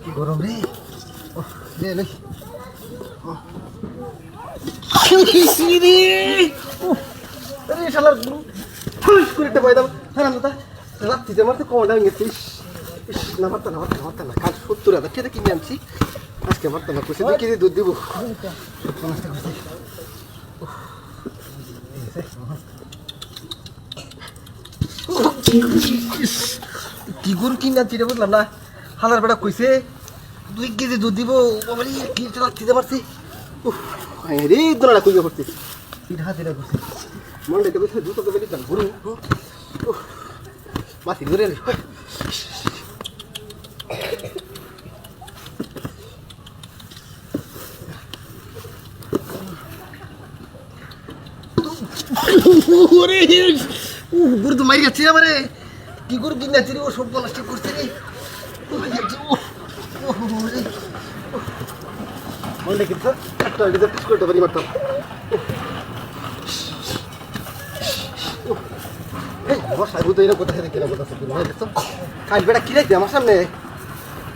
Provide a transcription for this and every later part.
কি গরম রে শালার ফুস করে একটা বয়দাম হ্যাঁ না রাত্রিতে আমার তো কমটা ভেঙে গেছে ইস, ইস না মারতা না মারতা না না কাল সত্তর হাজার টাকা কিনে আনছি আজকে মারতা না কইছে কেজি দুধ দিব সব নষ্ট করছে ইস, কি গরু কিনে আনছি বুঝলাম না। হালার বেড়া কইছে, দুই কেজি দুধ দিব বাবারি কি রাত্রিতে মারছি? উফ রে দোলা কইয়া করতে পিঠা হাতিরা করছে মনে তো কইছে দুটো তো বেরি গরু। মাছি ধরে রে ওরে গরু তো মারি যাচ্ছে আমারে। কি গরু কিনে রে ও সব নষ্ট করছে রে? ও ও ও মনে কিন্তু একটা আইডিতে পিস করতে পারি মারতাম এই বর্ষায় বুধ এরকম কোথা থেকে কিনা কোথা কাল বেটা আমার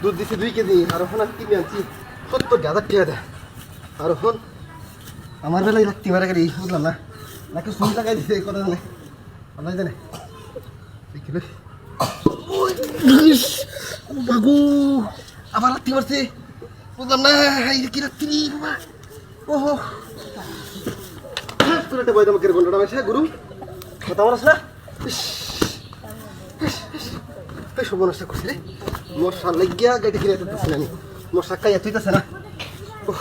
দুধ দুই কেজি আমার বেলায় মারা গেলি বুঝলাম না। নাকি শুনি টাকায় দিছে কথা আল্লাহ জানে দেখিলে বাগু আবার রাত্রি মারছে বুঝলাম না এই কি রাত্রি বাবা ওহো তোর একটা বয়দাম কেরকম ঘণ্টা গুরু কথা বলাস না। এই সব নষ্ট করছি রে মশা লাগিয়া গাড়ি কিনে না আমি মশা খাইয়া তুইতেছে না ওহ,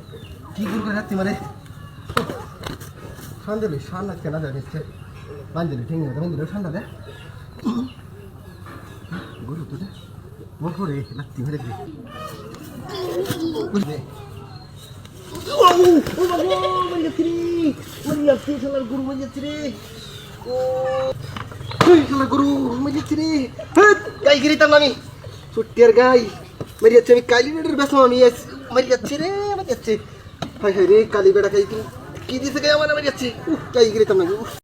কি গুরু করে রাখতে মারে ঠান্ডা দিলি ঠান্ডা কেনা যায় নিচ্ছে বান্ধলি ঠিক আছে বান্ধলি ঠান্ডা দে গুরু তো বসরে রাখতে মারে দে বুঝলে? মরে মরে গরু মরে যাচ্ছি রে ও ওই শালার গরু মরে যাচ্ছি রে হ্যাঁ গাই গিরিতাম আমি ছুট্টিয়ার গাই। মরে যাচ্ছে আমি কালি বেড়ের বেসম আমি আজ- যাচ্ছি রে মরে যাচ্ছে হাই হাই রে কালি বেড়া খাই কি কি দিছে গাই আমার মরে যাচ্ছে উহ গাই